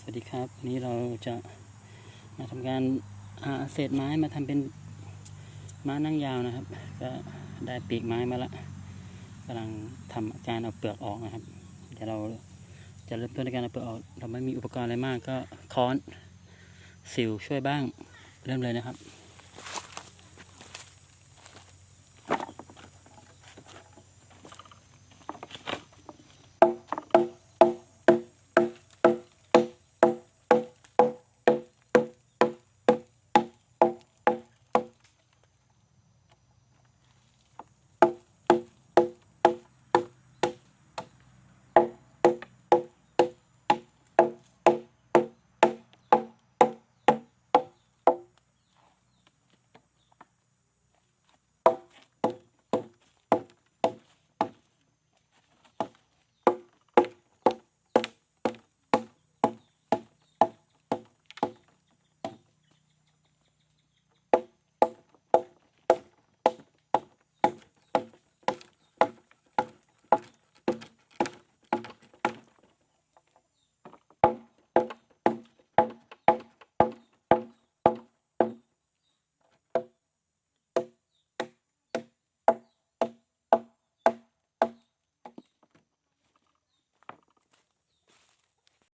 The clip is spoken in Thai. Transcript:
สวัสดีครับวันนี้เราจะมาทำการหาเศษไม้มาทำเป็นม้านั่งยาวนะครับ ก็ได้ปีกไม้มาละกำลังทำการเอาเปลือกออกนะครับเดี๋ยวเราจะเริ่มต้นในการเอาเปลือกออก เราไม่มีอุปกรณ์อะไรมากก็ค้อนสิวช่วยบ้างเริ่มเลยนะครับ